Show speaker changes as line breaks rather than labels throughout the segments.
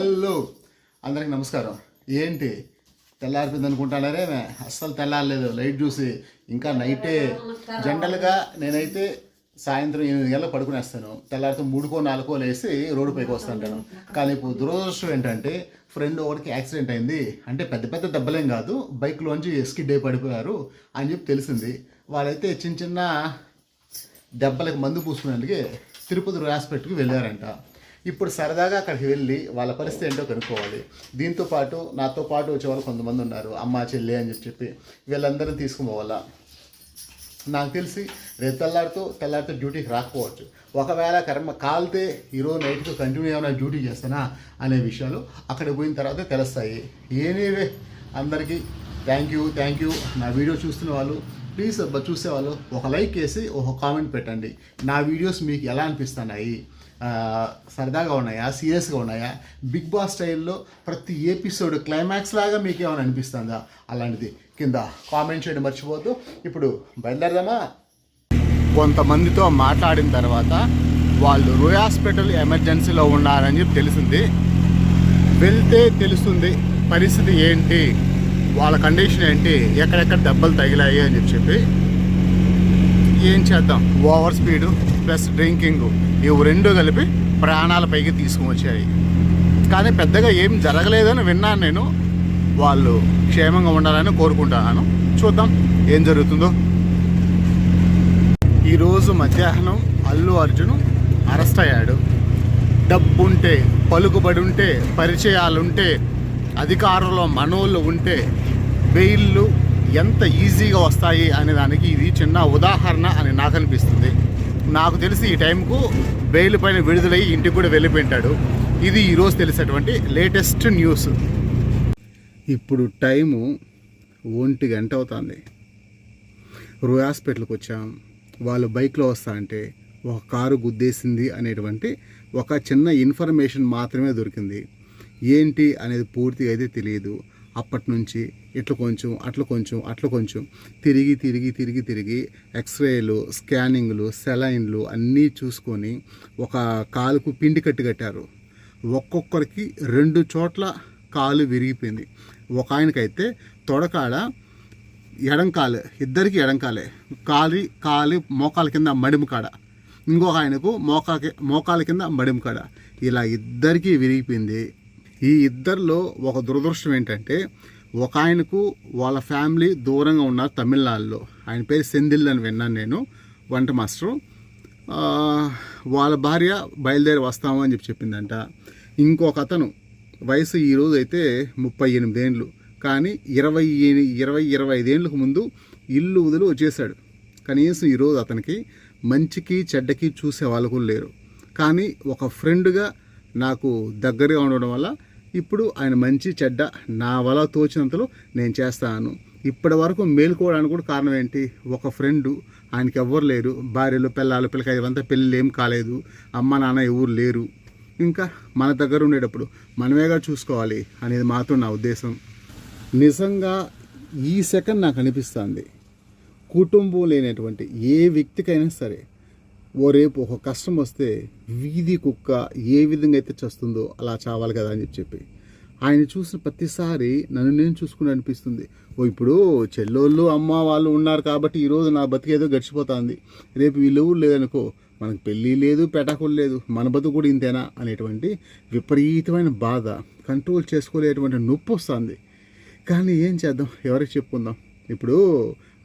Hello. అందరికి నమస్కారం. ఏంటి? తెల్లారిపోయింది అనుకుంటానరే అస్సలు తెల్లారలేదు. లైట్ చూసి ఇంకా నైటే జనరల్గా నేనైతే సాయంత్రం ఎనిమిది గంటలకు పడుకునేస్తాను. తెల్లారితో మూడుకో నాలుగో లేసి రోడ్డు పైకి వస్తుంటాను కానీ ఇప్పుడు దురదృష్టం ఏంటంటే ఫ్రెండ్ ఒకటికి యాక్సిడెంట్ అయింది. అంటే పెద్ద పెద్ద దెబ్బలేం కాదు. బైక్లోంచి స్కిడ్ అయి పడిపోయారు అని చెప్పి తెలిసింది. వాళ్ళైతే చిన్న చిన్న దెబ్బలకు మందు పూసుకునేందుకే తిరుపతి హాస్పిటల్కి వెళ్ళారంట. ఇప్పుడు సరదాగా అక్కడికి వెళ్ళి వాళ్ళ పరిస్థితి ఏంటో కనుక్కోవాలి. దీంతో పాటు నాతో పాటు వచ్చేవాళ్ళు కొంతమంది ఉన్నారు. అమ్మ చెల్లి అని చెప్పి చెప్పి వీళ్ళందరినీ తీసుకుపోవాలా నాకు తెలిసి రేపు తెల్లారితో తెల్లారితో డ్యూటీకి రాకపోవచ్చు. ఒకవేళ కర్మ కాలితే ఈరోజు నైట్కి కంటిన్యూ ఏమైనా డ్యూటీ చేస్తానా అనే విషయాలు అక్కడ పోయిన తర్వాత తెలుస్తాయి. ఏనేవే అందరికీ థ్యాంక్ యూ థ్యాంక్ యూ నా వీడియో చూస్తున్న వాళ్ళు ప్లీజ్ చూసేవాళ్ళు ఒక లైక్ వేసి ఒక కామెంట్ పెట్టండి. నా వీడియోస్ మీకు ఎలా అనిపిస్తున్నాయి? సరదాగా ఉన్నాయా? సీరియస్గా ఉన్నాయా? బిగ్ బాస్ స్టైల్లో ప్రతి ఎపిసోడ్ క్లైమాక్స్ లాగా మీకు ఏమైనా అనిపిస్తుందా? అలాంటిది కింద కామెంట్ చేయడం మర్చిపోద్దు ఇప్పుడు బయలుదేరదామా? కొంతమందితో మాట్లాడిన తర్వాత వాళ్ళు రోయ్ హాస్పిటల్ ఎమర్జెన్సీలో ఉన్నారని చెప్పి తెలిసింది. వెళ్తే తెలుస్తుంది పరిస్థితి ఏంటి? వాళ్ళ కండిషన్ ఏంటి? ఎక్కడెక్కడ దెబ్బలు తగిలాయి అని చెప్పి ఏం చేద్దాం? ఓవర్ స్పీడు ప్లస్ డ్రింకింగ్ ఇవి రెండు కలిపి ప్రాణాల పైకి తీసుకువచ్చాయి. కానీ పెద్దగా ఏం జరగలేదని విన్నాను నేను. వాళ్ళు క్షేమంగా ఉండాలని కోరుకుంటున్నాను చూద్దాం ఏం జరుగుతుందో. ఈరోజు మధ్యాహ్నం అల్లు అర్జున్ అరెస్ట్ అయ్యాడు. డబ్బుంటే పలుకుబడి ఉంటే పరిచయాలుంటే అధికారంలో మనోళ్ళు ఉంటే బెయిల్లు ఎంత ఈజీగా వస్తాయి అనే దానికి ఇది చిన్న ఉదాహరణ అని నాకు అనిపిస్తుంది. నాకు తెలిసి ఈ టైంకు బెయిల్ పైన విడుదలై ఇంటికి కూడా వెళ్ళిపోయింటాడు. ఇది ఈరోజు తెలిసినటువంటి లేటెస్ట్ న్యూస్. ఇప్పుడు టైము ఒంటి గంట అవుతుంది. రూ హాస్పిటల్కి వచ్చాం. వాళ్ళు బైక్లో వస్తా అంటే ఒక కారు గుద్దేసింది అనేటువంటి ఒక చిన్న ఇన్ఫర్మేషన్ మాత్రమే దొరికింది. ఏంటి అనేది పూర్తిగా అయితే తెలియదు. అప్పటి నుంచి ఇట్లా కొంచెం అట్లా కొంచెం అట్లా కొంచెం తిరిగి తిరిగి తిరిగి తిరిగి ఎక్స్రేలు స్కానింగ్లు సెలైన్లు అన్నీ చూసుకొని ఒక కాలుకు పిండి కట్టి కట్టారు. ఒక్కొక్కరికి రెండు చోట్ల కాలు విరిగిపోయింది. ఒక ఆయనకైతే తొడకాడ ఎడంకాలు ఇద్దరికి ఎడంకాలే. కాలి కాలి మోకాల కింద మడిమ కాడ. ఇంకొక ఆయనకు మోకాకి మోకాల కింద మడిమ కాడ. ఇలా ఇద్దరికీ విరిగిపోయింది. ఈ ఇద్దరిలో ఒక దురదృష్టం ఏంటంటే ఒక ఆయనకు వాళ్ళ ఫ్యామిలీ దూరంగా ఉన్నారు తమిళనాడులో. ఆయన పేరు సెందిల్ అని విన్నాను నేను వంట మాస్టరు. వాళ్ళ భార్య బయలుదేరి వస్తాము అని చెప్పి చెప్పిందంట. ఇంకొక అతను వయసు ఈరోజు అయితే ముప్పై ఎనిమిదేండ్లు కానీ ఇరవై ఇరవై ఇరవై ఐదేండ్లకు ముందు ఇల్లు వదిలి వచ్చేసాడు కనీసం ఈరోజు అతనికి మంచికి చెడ్డకి చూసే వాళ్ళు కూడా లేరు. కానీ ఒక ఫ్రెండ్గా నాకు దగ్గరగా ఉండడం వల్ల ఇప్పుడు ఆయన మంచి చెడ్డ నా వల్ల తోచినంతలో నేను చేస్తాను. ఇప్పటి వరకు మేలుకోవడానికి కూడా కారణం ఏంటి? ఒక ఫ్రెండు ఆయనకి ఎవ్వరు లేరు. భార్యలు పిల్లలు పిల్లకాయలు అంతా పెళ్ళిళ్ళు ఏం కాలేదు. అమ్మ నాన్న ఎవరు లేరు. ఇంకా మన దగ్గర ఉండేటప్పుడు మనమేగా చూసుకోవాలి అనేది మాత్రం నా ఉద్దేశం. నిజంగా ఈ సెకండ్ నాకు అనిపిస్తుంది. కుటుంబం లేనటువంటి ఏ వ్యక్తికైనా సరే ఓ రేపు ఒక కష్టం వస్తే వీధి కుక్క ఏ విధంగా అయితే చస్తుందో అలా చావాలి కదా అని చెప్పి ఆయన చూసిన ప్రతిసారి నన్ను నేను చూసుకుని అనిపిస్తుంది. ఓ ఇప్పుడు చెల్లోళ్ళు అమ్మ వాళ్ళు ఉన్నారు కాబట్టి ఈరోజు నా బతికేదో గడిచిపోతుంది. రేపు వీళ్ళు లేదనుకో మనకు పెళ్ళి లేదు పెటాకులు లేదు మన బతుకు కూడా ఇంతేనా అనేటువంటి విపరీతమైన బాధ కంట్రోల్ చేసుకోలేటువంటి నొప్పి వస్తుంది. కానీ ఏం చేద్దాం? ఎవరికి చెప్పుకుందాం? ఇప్పుడు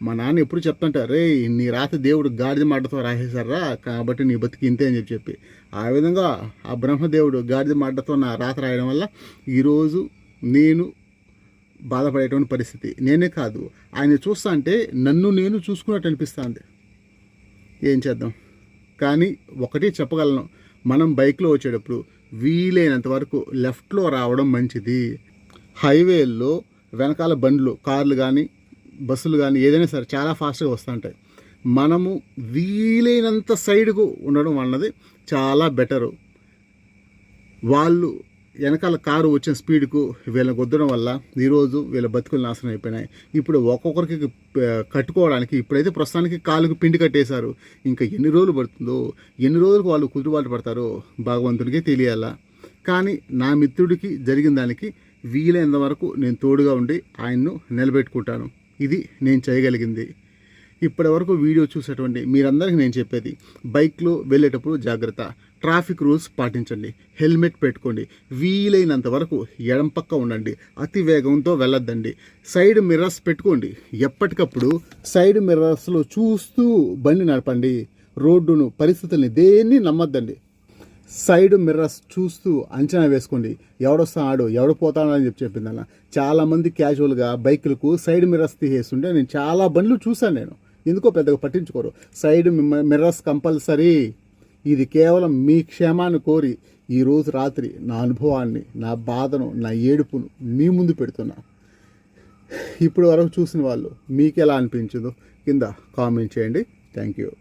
మా నాన్న ఎప్పుడు చెప్తుంటారు రే నీ రాత దేవుడు గాడిద మాటతో రాసేశారా కాబట్టి నీ బతికి ఇంతే అని చెప్పి చెప్పి. ఆ విధంగా ఆ బ్రహ్మదేవుడు గాడిద మాటతో నా రాత రాయడం వల్ల ఈరోజు నేను బాధపడేటువంటి పరిస్థితి. నేనే కాదు ఆయన చూస్తా అంటే నన్ను నేను చూసుకున్నట్టు అనిపిస్తుంది. ఏం చేద్దాం? కానీ ఒకటి చెప్పగలను మనం బైక్లో వచ్చేటప్పుడు వీలైనంత వరకు లెఫ్ట్లో రావడం మంచిది. హైవేల్లో వెనకాల బండ్లు కార్లు కానీ బస్సులు కానీ ఏదైనా సరే చాలా ఫాస్ట్గా వస్తుంటాయి. మనము వీలైనంత సైడ్కు ఉండడం అన్నది చాలా బెటరు. వాళ్ళు వెనకాల కారు వచ్చిన స్పీడ్కు వీళ్ళని కొద్దడం వల్ల ఈరోజు వీళ్ళ బతుకులు నాశనం అయిపోయినాయి. ఇప్పుడు ఒక్కొక్కరికి కట్టుకోవడానికి ఇప్పుడైతే ప్రస్తుతానికి కాలుకు పిండి కట్టేశారు. ఇంకా ఎన్ని రోజులు పడుతుందో ఎన్ని రోజులకు వాళ్ళు కుదురుబాటు పడతారో భగవంతుడికే తెలియాలా. కానీ నా మిత్రుడికి జరిగిన దానికి వీలైనంత వరకు నేను తోడుగా ఉండి ఆయన్ను నిలబెట్టుకుంటాను. ఇది నేను చేయగలిగింది. ఇప్పటి వరకు వీడియో చూసేటువంటి మీరందరికీ నేను చెప్పేది బైక్లో వెళ్ళేటప్పుడు జాగ్రత్త. ట్రాఫిక్ రూల్స్ పాటించండి హెల్మెట్ పెట్టుకోండి వీలైనంత వరకు ఎడం పక్క ఉండండి అతి వేగంతో వెళ్ళొద్దండి. సైడ్ మిర్రర్స్ పెట్టుకోండి ఎప్పటికప్పుడు సైడ్ మిర్రర్స్లో చూస్తూ బండి నడపండి. రోడ్డును పరిస్థితుల్ని దేన్ని నమ్మద్దండి. సైడ్ మిర్రర్స్ చూస్తూ అంచనా వేసుకోండి. ఎవడొస్తాడు ఎవడు పోతాడు అని చెప్పి చెప్పింది అన్న. చాలామంది క్యాజువల్గా బైకులకు సైడ్ మిర్రర్స్ తీసేస్తుంటే నేను చాలా బండ్లు చూశాను నేను. ఎందుకో పెద్దగా పట్టించుకోరు. Side mirrors compulsory. ఇది కేవలం మీ క్షేమాన్ని కోరి. ఈరోజు రాత్రి నా అనుభవాన్ని నా బాధను నా ఏడుపును మీ ముందు పెడుతున్నా. ఇప్పుడు వరకు చూసిన వాళ్ళు మీకు ఎలా అనిపించిందో కింద కామెంట్ చేయండి. Thank you.